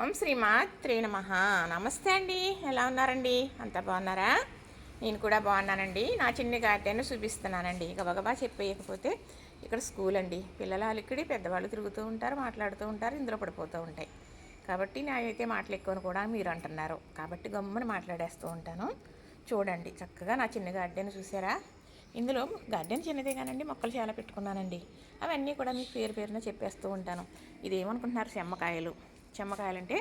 ఓం శ్రీమాత్రే నమ. నమస్తే అండి. ఎలా ఉన్నారండి? అంత బాగున్నారా? నేను కూడా బాగున్నానండి. నా చిన్ని గార్డెన్ చూపిస్తున్నానండి. గబగబా చెప్పేయకపోతే ఇక్కడ స్కూల్ అండి. పిల్లలు ఇక్కడి పెద్దవాళ్ళు తిరుగుతూ ఉంటారు మాట్లాడుతూ ఉంటారు ఇందులో పడిపోతూ ఉంటాయి. కాబట్టి నేనైతే మాటలు ఎక్కువని కూడా మీరు అంటున్నారు. కాబట్టి గమ్మున మాట్లాడేస్తూ ఉంటాను. చూడండి. చక్కగా నా చిన్న గార్డెన్ చూసారా? ఇందులో గార్డెన్ చిన్నదే కానండి మొక్కలు చాలా పెట్టుకున్నానండి. అవన్నీ కూడా మీకు పేరు పేరున చెప్పేస్తూ ఉంటాను. ఇదేమనుకుంటున్నారు? చెమ్మకాయలు. చెమ్మకాయలంటే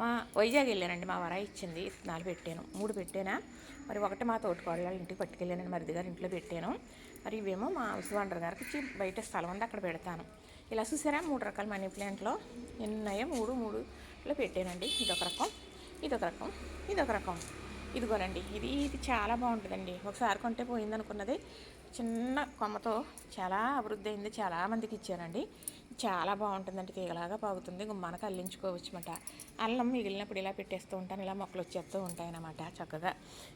మా వైజాగ్ వెళ్ళానండి మా వరాయి ఇచ్చింది ఇత్తనాలు పెట్టాను మూడు పెట్టానా. మరి ఒకటి మా తోటికోడల ఇంటికి పట్టుకెళ్ళానండి మరిది గారి ఇంట్లో పెట్టాను. మరి ఇవేమో మా విశ్వాండర్ గారికి ఇచ్చి బయట స్థలం ఉంది అక్కడ పెడతాను. ఇలా చూసారా మూడు రకాల మనీ ప్లాంట్లో ఎన్ని ఉన్నాయో మూడు మూడులో పెట్టానండి. ఇదొక రకం ఇదొక రకం ఇదొక రకం. ఇదిగోనండి ఇది ఇది చాలా బాగుంటుందండి. ఒకసారి కొంటే పోయిందనుకున్నది చిన్న కొమ్మతో చాలా అభివృద్ధి అయింది. చాలా మందికి ఇచ్చానండి చాలా బాగుంటుందండి. తీగలాగా పాగుతుంది. గుమ్మానికి అల్లించుకోవచ్చు అనమాట అల్లం మిగిలినప్పుడు ఇలా పెట్టేస్తూ ఉంటాను. ఇలా మొక్కలు వచ్చేస్తూ ఉంటాయన్నమాట చక్కగా.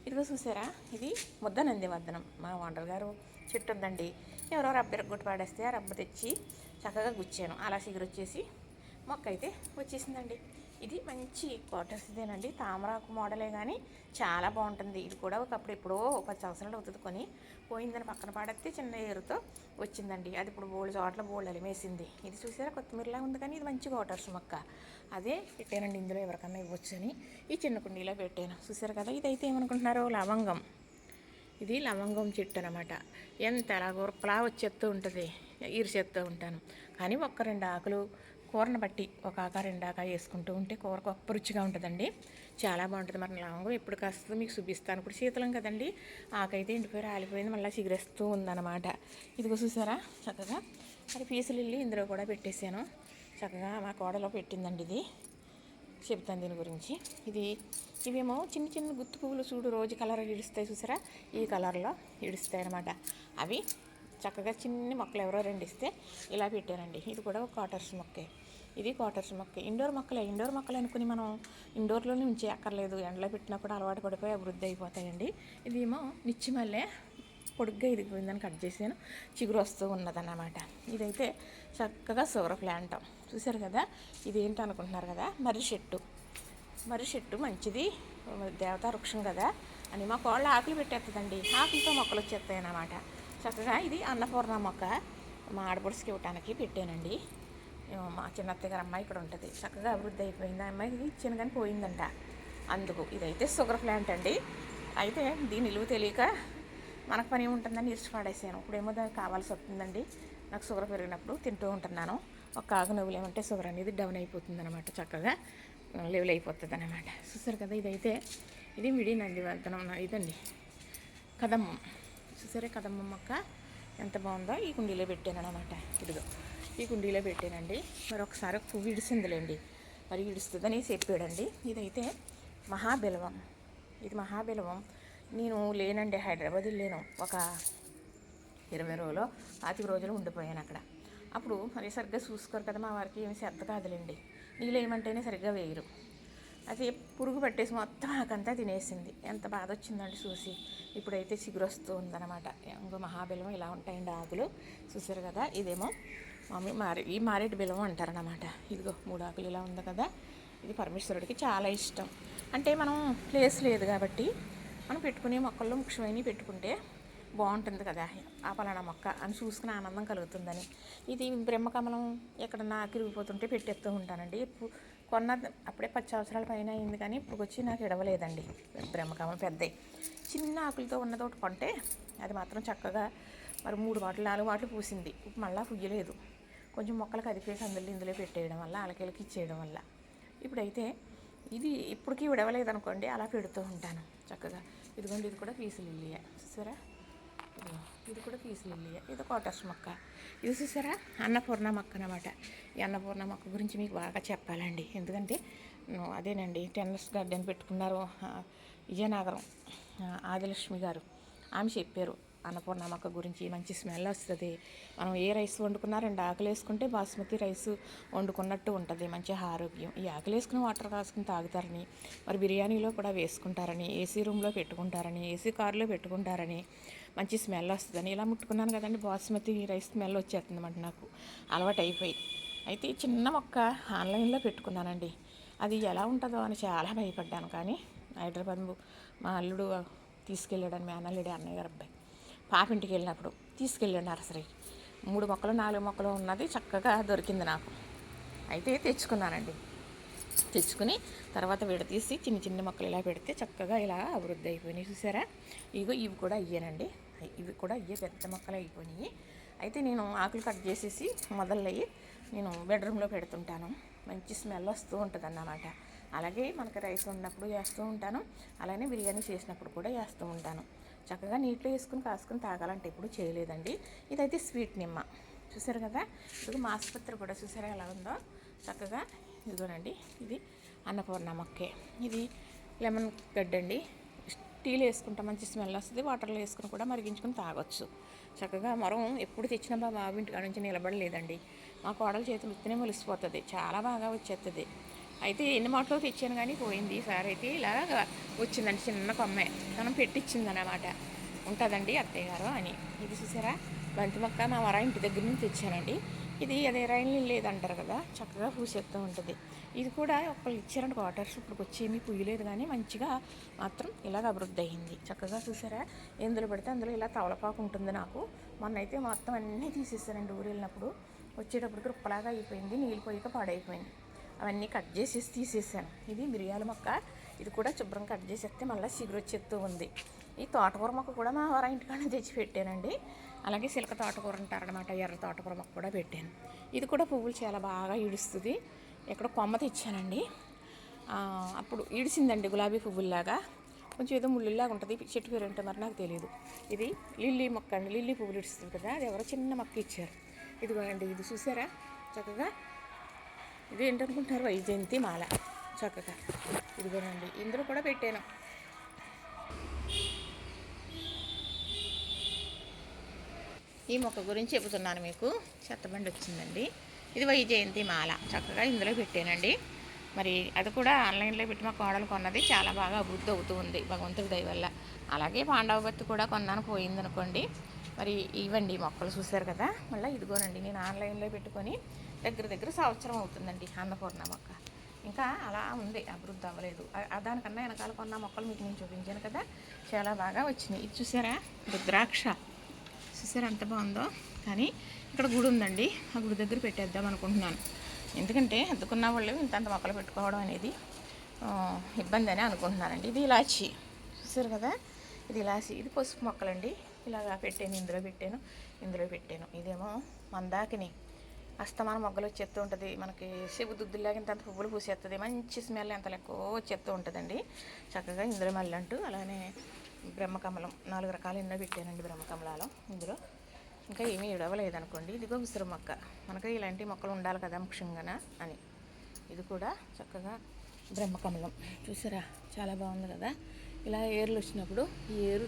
ఇదిగో చూసారా? ఇది ముద్ద నందివర్ధనం మా ఓనర్ గారు చెట్టు ఉందండి ఎవరో రబ్బరు గుట్టు పాడేస్తే ఆ రబ్బ తెచ్చి చక్కగా గుచ్చాను. అలా సిగురు వచ్చేసి మొక్క అయితే వచ్చేసిందండి. ఇది మంచి క్వార్టర్స్ ఇదేనండి. తామరాకు మోడలే కానీ చాలా బాగుంటుంది. ఇది కూడా ఒకప్పుడు ఎప్పుడో పది సంవత్సరాలు అవుతుంది కొని పోయిందని పక్కన పాడేస్తే చిన్న ఏరుతో వచ్చిందండి. అది ఇప్పుడు బోల్డ్ చోట్ల బోల్డ్ అలిమేసింది. ఇది చూసారా? కొత్తిమీరలా ఉంది కానీ ఇది మంచి క్వార్టర్స్ మొక్క. అదే పెట్టానండి ఇందులో ఎవరికన్నా ఇవ్వచ్చు అని. ఈ చిన్న కుండీలో పెట్టాను. చూసారు కదా? ఇదైతే ఏమనుకుంటున్నారు? లవంగం. ఇది లవంగం చెట్టు అనమాట ఎంత అలా గురపలా వచ్చేస్తూ ఉంటుంది. ఈర్చేస్తూ ఉంటాను. కానీ ఒక్క రెండు ఆకులు కూరను బట్టి ఒక ఆకా రెండాకా వేసుకుంటూ ఉంటే కూర గొప్ప రుచిగా ఉంటుందండి. చాలా బాగుంటుంది. మరి లవంగం ఎప్పుడు కాస్త మీకు చూపిస్తాను. ఇప్పుడు శీతలం కదండి. ఆకైతే ఎండిపోయి రాలిపోయింది. మళ్ళీ చిగురేస్తూ ఉందన్నమాట. ఇదిగో చూసారా? చక్కగా అది పీసులు వెళ్ళి ఇందులో కూడా పెట్టేశాను. చక్కగా మా కోడలో పెట్టిందండి ఇది. చెప్తాను దీని గురించి. ఇది ఇవేమో చిన్న చిన్న గుత్తు పువ్వులు చూడు రోజు కలర్ ఇడుస్తాయి చూసారా? ఈ కలర్లో ఇడుస్తాయి అనమాట అవి చక్కగా చిన్ని మొక్కలు ఎవరో రెండు ఇస్తే ఇలా పెట్టారండి. ఇది కూడా ఒక క్వార్టర్స్ మొక్కే. ఇది క్వార్టర్స్ మొక్క. ఇండోర్ మొక్కలే ఇండోర్ మొక్కలు అనుకుని మనం ఇండోర్లోనే ఉంచే అక్కర్లేదు ఎండలో పెట్టినా కూడా అలవాటు పడిపోయి అభివృద్ధి అయిపోతాయండి. ఇదేమో నిచ్చి మల్లె పొడుగ్గా ఇదిగిపోయిందని కట్ చేసాను చిగురు వస్తూ ఉన్నదన్నమాట. ఇదైతే చక్కగా సౌర ప్లాంట్ చూసారు కదా? ఇదేంటి అనుకుంటున్నారు కదా? మర్రి చెట్టు. మర్రి చెట్టు మంచిది. దేవతా వృక్షం కదా అని మా కోళ్ళ ఆకులు పెట్టేస్తుందండి. ఆకులతో మొక్కలు వచ్చేస్తాయి అన్నమాట చక్కగా ఇది అన్నపూర్ణ మొక్క. మా ఆడపడుచుకి ఇవ్వటానికి పెట్టానండి. మా చిన్నత్తయ్య గారు అమ్మాయి ఇక్కడ ఉంటుంది. చక్కగా అభివృద్ధి అయిపోయింది. ఆ అమ్మాయికి ఇచ్చాను కానీ పోయిందంట. అందుకు ఇదైతే షుగర్ ప్లాంట్ అండి. అయితే దీని నిలువ తెలియక మనకు పని ఉంటుందని ఇరిచి పాడేసాను. ఇప్పుడేమో దానికి కావాల్సి వస్తుందండి. నాకు షుగర్ పెరిగినప్పుడు తింటూ ఉంటున్నాను. ఒక కాగు నవ్వులు ఏమంటే షుగర్ అనేది డౌన్ అయిపోతుంది అనమాట చక్కగా. లెవెల్ అయిపోతుంది అనమాట చూసారు కదా ఇదైతే ఇది మిడి నంది వర్ధనం ఇదండి. కదమ్మం. చూసారే కదమ్మం మొక్క? ఎంత బాగుందో ఈ కుండీలో పెట్టాను అనమాట ఇదిగో. ఈ కుండీలో పెట్టానండి. మరి ఒకసారి పువ్వు ఇడిసిందిలేండి మరి ఇడుస్తుందని చెప్పాడండి. ఇదైతే మహాబెలవం. ఇది మహాబెలవం. నేను లేనండి హైదరాబాద్ లేను ఒక ఇరవై రోజులు పాతిక రోజులు ఉండిపోయాను అక్కడ. అప్పుడు మరి సరిగ్గా చూసుకోరు కదా మా వారికి ఏమి శ్రద్ధ కాదులేండి. నీళ్ళు ఏమంటేనే సరిగ్గా వేయరు. అది పురుగు పట్టేసి మొత్తం ఆకంతా తినేసింది. ఎంత బాధ వచ్చిందండి చూసి. ఇప్పుడైతే చిగురు వస్తూ ఉందన్నమాట. ఇంకో మహాబిలం ఇలా ఉంటాయండి ఆకులు చూసారు కదా ఇదేమో మామూలు మారే ఈ మారేటి బెలవం అంటారనమాట ఇదిగో మూడు ఆకులు ఇలా ఉంది కదా. ఇది పరమేశ్వరుడికి చాలా ఇష్టం. అంటే మనం ప్లేస్ లేదు కాబట్టి మనం పెట్టుకునే మొక్కల్లో ముఖ్యమైనవి పెట్టుకుంటే బాగుంటుంది కదా. ఆ పలానా మొక్క అని చూసుకుని ఆనందం కలుగుతుందని. ఇది బ్రహ్మకమలం ఎక్కడన్నా తిరిగిపోతుంటే పెట్టేస్తూ ఉంటానండి. కొన్న అప్పుడే పచ్చ అవసరాల పైన అయింది కానీ ఇప్పుడు వచ్చి నాకు ఇడవలేదండి బ్రహ్మకమలం పెద్దవి చిన్న ఆకులతో ఉన్నదోటి కొంటే అది మాత్రం చక్కగా మరి మూడు వాటిలు నాలుగు వాటిలు పూసింది. ఇప్పుడు మళ్ళీ పుయ్యలేదు. కొంచెం మొక్కలు కదిపేసి అందులో ఇందులో పెట్టేయడం వల్ల అలకేలకి ఇచ్చేయడం వల్ల. ఇప్పుడైతే ఇది ఇప్పటికీ విడవలేదు అనుకోండి అలా పెడుతూ ఉంటాను చక్కగా. ఇదిగోండి ఇది కూడా పీసులు ఇల్లియా చూసారా? ఇది కూడా పీసులు ఇల్లియా ఇది కోటర్స్ మొక్క. ఇది చూసారా? అన్నపూర్ణ మొక్క అనమాట ఈ అన్నపూర్ణ మొక్క గురించి మీకు బాగా చెప్పాలండి. ఎందుకంటే అదేనండి టెన్నస్ గార్డెన్ పెట్టుకున్నారు విజయనగరం ఆదిలక్ష్మి గారు. ఆమె చెప్పారు అన్నపూర్ణ గురించి మంచి స్మెల్ వస్తుంది. మనం ఏ రైస్ వండుకున్నా రెండు ఆకులు వేసుకుంటే బాస్మతి రైస్ వండుకున్నట్టు ఉంటుంది. మంచి ఆరోగ్యం. ఈ ఆకులు వేసుకుని వాటర్ కాసుకుని తాగుతారని మరి బిర్యానీలో కూడా వేసుకుంటారని ఏసీ రూమ్లో పెట్టుకుంటారని ఏసీ కారులో పెట్టుకుంటారని మంచి స్మెల్ వస్తుందని. ఇలా ముట్టుకున్నాను కదండి బాస్మతి రైస్ స్మెల్ వచ్చేస్తుంది అన్నమాట నాకు. అలవాటు అయిపోయి అయితే చిన్న మొక్క ఆన్లైన్లో పెట్టుకున్నానండి. అది ఎలా ఉంటుందో అని చాలా భయపడ్డాను. కానీ హైదరాబాద్ మా అల్లుడు తీసుకెళ్ళాడని మేనల్లుడి అన్నయ్య గారు అబ్బాయి. పాపింటికి వెళ్ళినప్పుడు తీసుకెళ్ళాడు నర్సరీ మూడు మొక్కలు నాలుగు మొక్కలు ఉన్నది చక్కగా దొరికింది నాకు. అయితే తెచ్చుకున్నానండి. తెచ్చుకుని తర్వాత విడతీసి చిన్న చిన్న మొక్కలు ఇలా పెడితే చక్కగా ఇలా అభివృద్ధి అయిపోయినాయి. చూసారా? ఇగో ఇవి కూడా అయ్యానండి. ఇవి కూడా అయ్యే పెద్ద మొక్కలు అయిపోయినాయి. అయితే నేను ఆకులు కట్ చేసేసి మొదలయ్యి నేను బెడ్రూమ్లో పెడుతుంటాను. మంచి స్మెల్ వస్తూ ఉంటుంది అన్నమాట అలాగే మనకి రైస్ ఉన్నప్పుడు వేస్తూ ఉంటాను. అలానే బిర్యానీ చేసినప్పుడు కూడా వేస్తూ ఉంటాను. చక్కగా నీటిలో వేసుకుని కాసుకుని తాగాలంటే ఎప్పుడు చేయలేదండి. ఇదైతే స్వీట్ నిమ్మ. చూసారు కదా? ఇది మా ఆసుపత్రి కూడా చూసారా ఎలా ఉందో? చక్కగా ఇదిగోనండి ఇది అన్నపూర్ణ మొక్కే. ఇది లెమన్ గడ్డ అండి. టీలో వేసుకుంటాం మంచి స్మెల్ వస్తుంది. వాటర్లో వేసుకుని కూడా మరిగించుకుని తాగొచ్చు. చక్కగా మరం ఎప్పుడు తెచ్చినా బాబు ఇంటి నుంచి నిలబడలేదండి. మా కోడల చేతులు ఉత్తనే మొలిసిపోతుంది. చాలా బాగా వచ్చేస్తుంది అయితే ఎన్ని మాటలో తెచ్చాను కానీ పోయింది ఈసారి అయితే. ఇలాగా వచ్చిందండి చిన్న కొమ్మే. మనం పెట్టించిందనమాట ఉంటుందండి అత్తయ్య గారు అని. ఇది చూసారా? బంతి మొక్క నా వర ఇంటి దగ్గర నుంచి తెచ్చానండి. ఇది అదే రైలు లేదంటారు కదా చక్కగా పూసేస్తూ ఉంటుంది. ఇది కూడా ఒకళ్ళు ఇచ్చారండి క్వార్టర్స్ ఇప్పుడు వచ్చి ఏమీ పుయ్యలేదు కానీ మంచిగా మాత్రం ఇలాగ అభివృద్ధి అయ్యింది చక్కగా చూసారా? ఎందులో పెడితే అందులో ఇలా తవలపాకు ఉంటుంది నాకు. మొన్నైతే మొత్తం అన్నీ తీసేసానండి ఊరు వెళ్ళినప్పుడు వచ్చేటప్పటికి రుప్పలాగా అయిపోయింది. నీళ్ళు పోయిక పాడైపోయింది. అవన్నీ కట్ చేసేసి తీసేసాను. ఇది మిరియాల మొక్క. ఇది కూడా శుభ్రం కట్ చేసేస్తే మళ్ళీ చిగురు వచ్చేస్తూ ఉంది. ఈ తోటకూర మొక్క కూడా మా వారి ఇంటికాడ తెచ్చి పెట్టానండి. అలాగే సిలక తోటకూర అంటారనమాట ఎర్ర తోటకూర మొక్క కూడా పెట్టాను. ఇది కూడా పువ్వులు చాలా బాగా ఈడుస్తుంది. ఇక్కడ కొమ్మ తెచ్చానండి. అప్పుడు ఈడిసిందండి గులాబీ పువ్వుల్లాగా. కొంచెం ఏదో ముళ్ళులాగా ఉంటుంది చెట్టు పేరు ఏంటో మరి నాకు తెలియదు ఇది లిల్లీ మొక్క అండి లిల్లీ పువ్వులు ఇడుస్తుంది కదా అది ఎవరో చిన్న మొక్క ఇచ్చారు. ఇదిగోండి ఇది చూసారా? చక్కగా ఇది ఏంటనుకుంటున్నారు వైజయంతి మాల. చక్కగా. ఇదిగోనండి. ఇందులో కూడా పెట్టాను. ఈ మొక్క గురించి చెబుతున్నాను మీకు. చెత్తబండి వచ్చిందండి. ఇది వైజయంతి మాల. చక్కగా ఇందులో పెట్టానండి. మరి అది కూడా ఆన్లైన్లో పెట్టి మా కోడలు కొన్నది. చాలా బాగా అభివృద్ధి అవుతూ ఉంది. భగవంతుడి దయ వల్ల. అలాగే పాండవబత్తి కూడా కొన్నాను. పోయిందనుకోండి. మరి ఇవ్వండి మొక్కలు చూశారు కదా? మళ్ళీ ఇదిగోనండి నేను ఆన్లైన్లో పెట్టుకొని దగ్గర దగ్గర సంవత్సరం అవుతుందండి అన్నపూర్ణ మొక్క. ఇంకా అలా ఉంది అభివృద్ధి అవ్వలేదు. దానికన్నా వెనకాల కొన్న మొక్కలు మీకు నేను చూపించాను కదా చాలా బాగా వచ్చినాయి. ఇది చూసారా? రుద్రాక్ష. చూసారా ఎంత బాగుందో? కానీ ఇక్కడ గుడి ఉందండి ఆ గుడి దగ్గర పెట్టేద్దాం అనుకుంటున్నాను. ఎందుకంటే అద్దుకున్న వాళ్ళు ఇంతంత మొక్కలు పెట్టుకోవడం అనేది ఇబ్బంది అని అనుకుంటున్నానండి ఇది ఇలాచి. చూసారు కదా? ఇది ఇలా ఇది పసుపు మొక్కలండి. ఇలాగా పెట్టాను ఇందులో పెట్టాను ఇందులో పెట్టాను. ఇదేమో మందాకిని. అస్తమాన మొగ్గలు వచ్చేస్తూ ఉంటుంది. మనకి శివు దుద్దులాగా ఇంత పువ్వులు పూసేస్తుంది. మంచి స్మెల్ ఎంత ఎక్కువ వచ్చేస్తూ ఉంటుందండి. చక్కగా ఇందులో మళ్ళీ అంటూ అలానే బ్రహ్మకమలం. నాలుగు రకాలు ఎన్నో పెట్టానండి బ్రహ్మకమలాలు ఇందులో. ఇంకా ఏమీ ఇడవలేదనుకోండి. ఇదిగో విసురు మొక్క. మనకి ఇలాంటి మొక్కలు ఉండాలి కదా ముఖ్యంగా అని. ఇది కూడా చక్కగా బ్రహ్మకమలం. చూసారా? చాలా బాగుంది కదా? ఇలా ఏర్లు వచ్చినప్పుడు ఈ ఏరు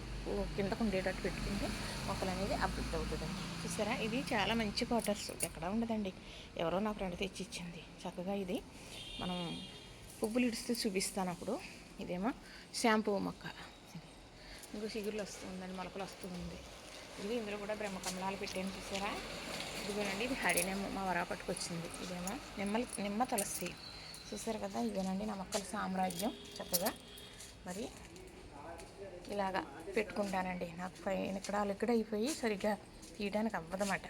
కిందకు ఉండేటట్టు పెట్టుకుంటే మొక్కలు అనేది అభివృద్ధి అవుతుందండి. చూసారా? ఇది చాలా మంచి క్వార్టర్స్ ఎక్కడ ఉండదండి. ఎవరో నా ఫ్రెండ్ తెచ్చి ఇచ్చింది చక్కగా ఇది మనం పువ్వులు ఇడిస్తే చూపిస్తాను అప్పుడు ఇదేమో షాంపూ మొక్క. ఇంకో చిగురులు వస్తుందండి మొలకలు వస్తుంది ఇది ఇందులో కూడా బ్రహ్మకమలాలు పెట్టాను చూసారా? ఇదిగోనండి ఇది హడి నిమ్మ మా వరా పట్టుకొచ్చింది. ఇదేమో నిమ్మ నిమ్మ తులసి. చూసారు కదా? ఇదేనండి నా మొక్కల సామ్రాజ్యం. చక్కగా మరి ఇలాగా పెట్టుకుంటానండి. నాకు పైన ఇక్కడ ఇక్కడ అయిపోయి సరిగ్గా తీయడానికి అవ్వదన్నమాట.